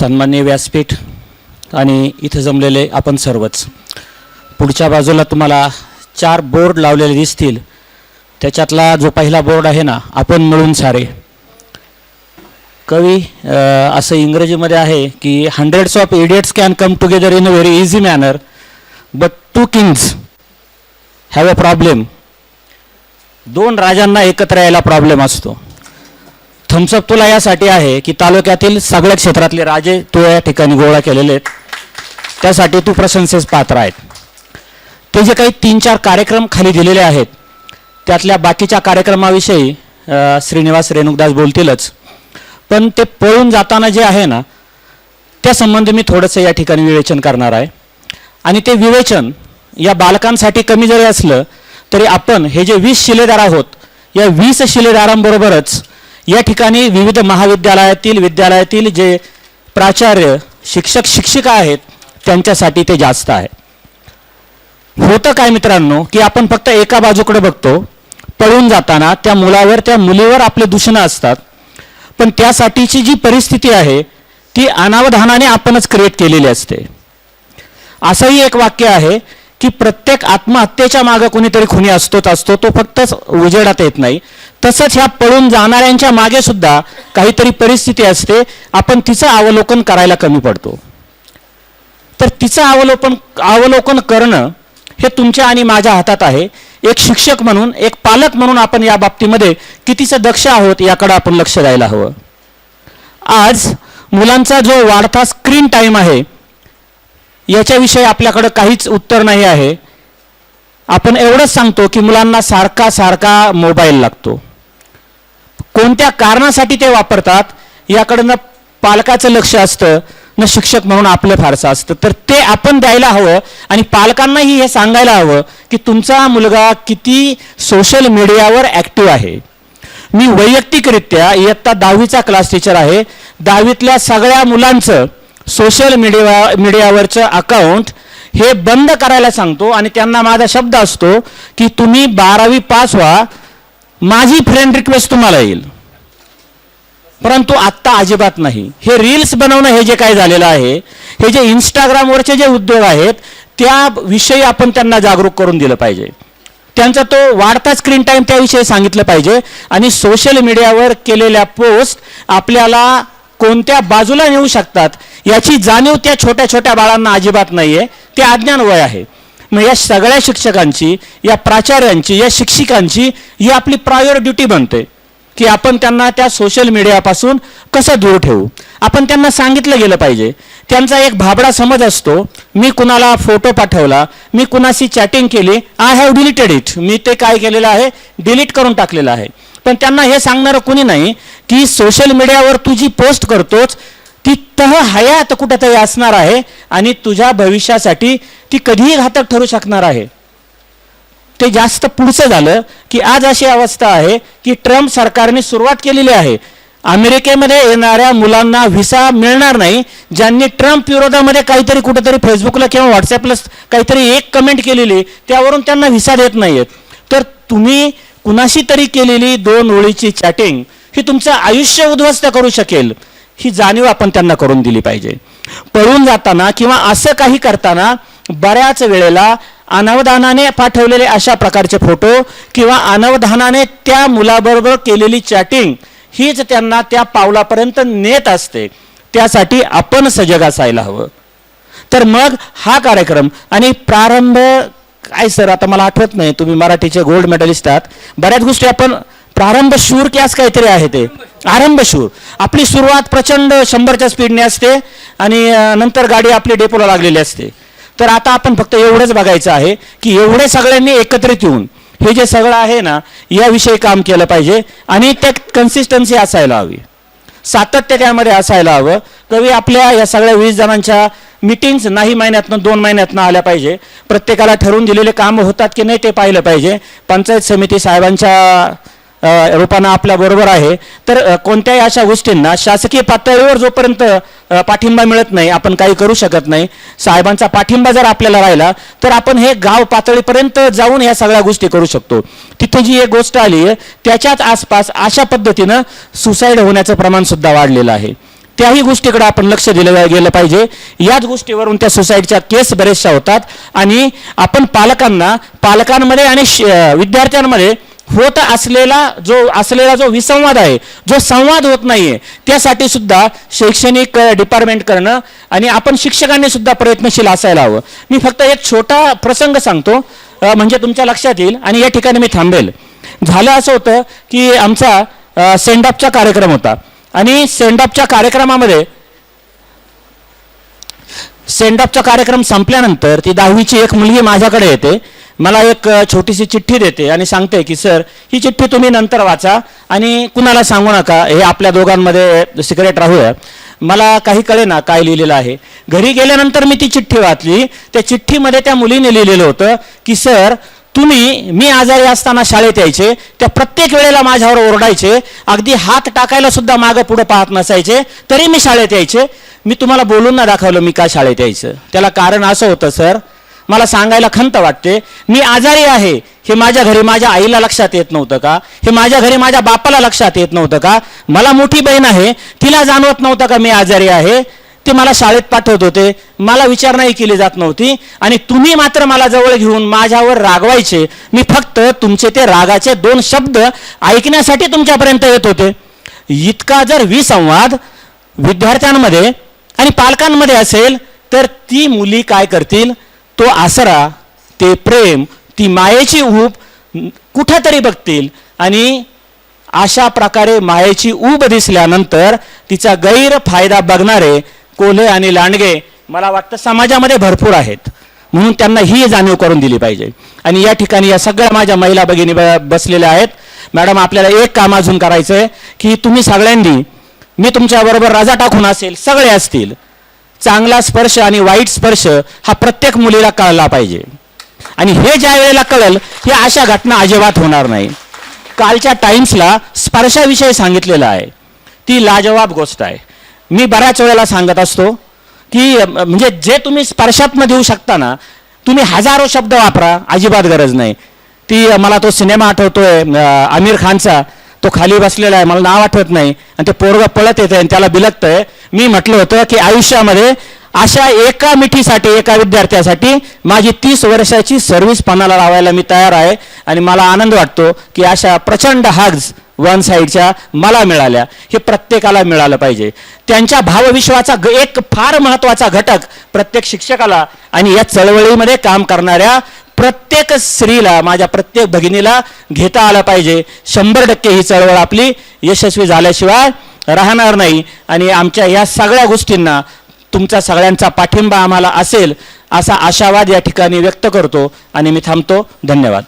सन्मान्य व्यासपीठ आणि इथं जमलेले आपण सर्वच. पुढच्या बाजूला तुम्हाला चार बोर्ड लावलेले दिसतील. त्याच्यातला जो पहिला बोर्ड आहे ना आपण मिळून सारे. कवी असं इंग्रजीमध्ये आहे की hundreds of idiots can come together in a very easy manner but two kings have a problem दोन राजांना एकत्र यायला प्रॉब्लेम असतो. थम्सअप तुला यासाठी आहे की तालुक्यातील सगळ्या क्षेत्रातले राजे तू या ठिकाणी गोळा केलेले आहेत. त्यासाठी तू प्रशंसेस पात्र आहेत. ते जे काही तीन चार कार्यक्रम खाली दिलेले आहेत त्यातल्या बाकीच्या कार्यक्रमाविषयी श्रीनिवास रेणुकदास बोलतीलच. पण ते पळून जाताना जे आहे ना त्यासंबंधी मी थोडंसं या ठिकाणी विवेचन करणार आहे. आणि ते विवेचन या बालकांसाठी कमी जरी असलं तरी आपण हे जे वीस शिलेदार आहोत या वीस शिलेदारांबरोबरच या ठिकाणी विविध महाविद्यालयातील विद्यालयातील जे प्राचार्य शिक्षक शिक्षिका आहेत त्यांच्यासाठी ते जास्त आहे. होतं काय मित्रांनो की आपण फक्त एका बाजूकडे बघतो पळून जाताना त्या मुलावर त्या मुलीवर आपले दूषणं असतात. पण त्यासाठीची जी परिस्थिती आहे ती अनावधानाने आपणच क्रिएट केलेली असते. असंही एक वाक्य आहे की प्रत्येक आत्महत्येच्या मागे कोणीतरी खुनी असतोच असतो तो फक्तच उजेडात येत नाही. तसंच ह्या पळून जाणाऱ्यांच्या मागे सुद्धा काहीतरी परिस्थिती असते आपण तिचं अवलोकन करायला कमी पडतो. तर तिचं अवलोकन अवलोकन करणं हे तुमच्या आणि माझ्या हातात आहे. एक शिक्षक म्हणून एक पालक म्हणून आपण या बाबतीमध्ये कितीचं दक्ष आहोत याकडे आपण लक्ष द्यायला हवं. आज मुलांचा जो वाढता स्क्रीन टाईम आहे याच्याविषयी आपल्याकडं काहीच उत्तर नाही आहे. आपण एवढंच सांगतो की मुलांना सारखा सारखा मोबाईल लागतो. कोणत्या कारणासाठी ते वापरतात याकडनं पालकाचं लक्ष असतं न शिक्षक म्हणून आपलं फारसं असतं. तर ते आपण द्यायला हवं आणि पालकांनाही हे सांगायला हवं की तुमचा मुलगा किती सोशल मीडियावर ॲक्टिव्ह आहे. मी वैयक्तिकरित्या इयत्ता दहावीचा क्लास टीचर आहे. दहावीतल्या सगळ्या मुलांचं सोशल मीडिया मीडियावरचं अकाउंट हे बंद करायला सांगतो आणि त्यांना माझा शब्द असतो की तुम्ही बारावी पास व्हा माझी फ्रेंड रिक्वेस्ट तुम्हाला येईल. परंतु आत्ता अजिबात नाही. हे रील्स बनवणं हे जे काय झालेलं आहे हे जे इंस्टाग्रामवरचे जे उद्योग आहेत त्याविषयी आपण त्यांना जागरूक करून दिलं पाहिजे. त्यांचा तो वाढता स्क्रीन टाईम त्याविषयी सांगितलं पाहिजे आणि सोशल मीडियावर केलेल्या पोस्ट आपल्याला कोणत्या बाजूला नेऊ शकतात याची जाणीव त्या छोट्या छोट्या बाळांना अजिबात नाही आहे ते अज्ञान वय आहे. मग या सगळ्या शिक्षकांची या प्राचार्यांची या शिक्षिकांची ही आपली प्रायोर ड्युटी बनते. की आपण त्यांना त्या सोशल मीडियापासून कसं दूर ठेवू? आपण त्यांना सांगितलं गेलं पाहिजे. त्यांचा एक भाबडा समज असतो मी कुणाला फोटो पाठवला मी कुणाशी चॅटिंग केली आय हॅव डिलीटेड इट मी ते काय केलेलं आहे? डिलीट करून टाकलेलं आहे. पण त्यांना हे सांगणारं कुणी नाही की सोशल मीडियावर तू जी पोस्ट करतोच ती तह हयात कुठेतरी असणार आहे आणि तुझ्या भविष्यासाठी ती कधीही घातक ठरू शकणार आहे. ते जास्त पुढचं झालं की आज अशी अवस्था आहे की ट्रम्प सरकारने सुरुवात केलेली आहे. अमेरिकेमध्ये येणाऱ्या मुलांना व्हिसा मिळणार नाही ज्यांनी ट्रम्प विरोधामध्ये काहीतरी कुठेतरी फेसबुकला किंवा व्हॉट्सअपला काहीतरी एक कमेंट केलेली त्यावरून त्यांना व्हिसा देत नाहीयेत. तर तुम्ही कुणाशी तरी केलेली दोन ओळीची चॅटिंग ही तुमचं आयुष्य उद्ध्वस्त करू शकेल. ही जाणीव आपण त्यांना करून दिली पाहिजे. पळून जाताना किंवा असं काही करताना बऱ्याच वेळेला अनावधानाने पाठवलेले अशा प्रकारचे फोटो किंवा अनावधानाने त्या मुलाबरोबर केलेली चॅटिंग हीच त्यांना त्या पावलापर्यंत नेत असते. त्यासाठी आपण सजग असायला हवं. तर मग हा कार्यक्रम आणि प्रारंभ काय सर? आता मला आठवत नाही. तुम्ही मराठीचे गोल्ड मेडलिस्ट आहात. बऱ्याच गोष्टी आपण प्रारंभ शूर की असं काहीतरी आहे ते. आरंभ शूर. आपली सुरुवात प्रचंड शंभरच्या स्पीडने असते आणि नंतर गाडी आपली डेपोला लागलेली असते. तर आता आपण फक्त एवढंच बघायचं आहे की एवढे सगळ्यांनी एकत्रित येऊन हे जे सगळं आहे ना याविषयी काम केलं पाहिजे आणि त्यात कन्सिस्टन्सी असायला हवी. सातत्य त्यामध्ये असायला हवं. कवी आपल्या या सगळ्या वीस जणांच्या मिटिंग्स नाही महिन्यातनं दोन महिन्यातनं आल्या पाहिजे. प्रत्येकाला ठरवून दिलेले कामं होतात की नाही ते पाहिलं पाहिजे. पंचायत समिती साहेबांच्या रूपानं आपल्या बरोबर आहे. तर कोणत्याही अशा गोष्टींना शासकीय पातळीवर जोपर्यंत पाठिंबा मिळत नाही आपण काही करू शकत नाही. साहेबांचा पाठिंबा जर आपल्याला राहिला तर आपण हे गाव पातळीपर्यंत जाऊन या सगळ्या गोष्टी करू शकतो. तिथे जी एक गोष्ट आली आहे त्याच्याच आसपास अशा पद्धतीनं सुसाईड होण्याचं प्रमाण सुद्धा वाढलेलं आहे. त्याही गोष्टीकडे आपण लक्ष दिलं गेलं पाहिजे. याच गोष्टीवरून त्या सुसाईडच्या केस बरेचशा होतात. आणि आपण पालकांना पालकांमध्ये आणि श- विद्यार्थ्यांमध्ये होत असलेला जो असलेला जो विसंवाद आहे जो संवाद होत नाहीये त्यासाठी सुद्धा शैक्षणिक डिपार्टमेंट करणं आणि आपण शिक्षकांनी सुद्धा प्रयत्नशील असायला हवं. मी फक्त एक छोटा प्रसंग सांगतो म्हणजे तुमच्या लक्षात येईल आणि या ठिकाणी मी थांबेल. झालं असं होतं की आमचा सेंडअपचा कार्यक्रम होता आणि सेंडअपच्या कार्यक्रमामध्ये सेंडअपचा कार्यक्रम संपल्यानंतर ती दहावीची एक मुलगी माझ्याकडे येते. मला एक छोटीशी चिठ्ठी देते आणि सांगते की सर ही चिठ्ठी तुम्ही नंतर वाचा आणि कुणाला सांगू नका हे आपल्या दोघांमध्ये सिक्रेट राहूया. मला काही कळे ना काय लिहिलेलं आहे. घरी गेल्यानंतर मी ती चिठ्ठी वाचली. त्या चिठ्ठीमध्ये त्या मुलीने लिहिलेलं होतं की सर तुम्ही मी आजारी असताना शाळेत यायचे. त्या प्रत्येक वेळेला माझ्यावर ओरडायचे. अगदी हात टाकायला सुद्धा मागं पुढं पाहत नसायचे. तरी मी शाळेत यायचे. मी तुम्हाला बोलून ना दाखवलं मी का शाळेत यायचं. त्याला कारण असं होतं सर मला सांगायला खंत वाटते. मी आजारी आहे. हे माझ्या घरी माझ्या आईला लक्षात येत नव्हतं का? हे माझ्या घरी माझ्या बापाला लक्षात येत नव्हतं का? मला मोठी बहीण आहे. तिला जाणवत नव्हतं का मी आजारी आहे? ते मला शाळेत पाठवत होते. मला विचारणाही केली जात नव्हती. आणि तुम्ही मात्र मला जवळ घेऊन माझ्यावर रागवायचे. मी फक्त तुमचे ते रागाचे दोन शब्द ऐकण्यासाठी तुमच्यापर्यंत येत होते. इतका जर विसंवाद विद्यार्थ्यांमध्ये आणि पालकांमध्ये असेल तर ती मुली काय करतील? तो आसरा ते प्रेम ती मायेची ऊब कुठेतरी बघतील. आणि अशा प्रकारे मायेची ऊब दिसल्यानंतर तिचा गैरफायदा बघणारे कोल्हे आणि लांडगे मला वाटतं समाजामध्ये भरपूर आहेत. म्हणून त्यांना ही जाणीव करून दिली पाहिजे. आणि या ठिकाणी या सगळ्या माझ्या महिला भगिनी ब- बसलेल्या आहेत. मॅडम आपल्याला एक काम अजून करायचं आहे की तुम्ही सगळ्यांनी मी तुमच्याबरोबर रजा टाकून असेल सगळे असतील चांगला स्पर्श आणि वाईट स्पर्श हा प्रत्येक मुलीला कळला पाहिजे. आणि हे ज्या वेळेला कळल हे अशा घटना अजिबात होणार नाही. कालच्या टाइम्सला स्पर्शाविषयी सांगितलेलं आहे. ती लाजवाब गोष्ट आहे. मी बऱ्याच वेळेला सांगत असतो की म्हणजे जे तुम्ही स्पर्शात्म देऊ शकता ना तुम्ही हजारो शब्द वापरा अजिबात गरज नाही. ती मला तो सिनेमा आठवतोय आमिर खानचा. तो खाली बसलेला आहे मला नाव आठवत नाही. आणि ते पोरग पळत येत आणि त्याला बिलकतंय मी म्हटलं होतं की आयुष्यामध्ये अशा एका मिठीसाठी एका विद्यार्थ्यासाठी माझी तीस वर्षाची सर्व्हिस पणाला लावायला मी तयार आहे. आणि मला आनंद वाटतो की अशा प्रचंड हाग्स वन साईडच्या मला मिळाल्या. हे प्रत्येकाला मिळालं पाहिजे. त्यांच्या भावविश्वाचा ग- एक फार महत्त्वाचा घटक प्रत्येक शिक्षकाला आणि या चळवळीमध्ये काम करणाऱ्या प्रत्येक स्त्रीला माझ्या प्रत्येक भगिनीला घेता आला पाहिजे. शंभर टक्के ही चळवळ आपली यशस्वी झाल्याशिवाय राहणार नाही. आणि आमच्या या सगळ्या गोष्टींना तुमचा सगळ्यांचा पाठिंबा आम्हाला असेल असा आशावाद या ठिकाणी व्यक्त करतो. आणि मी थांबतो. धन्यवाद.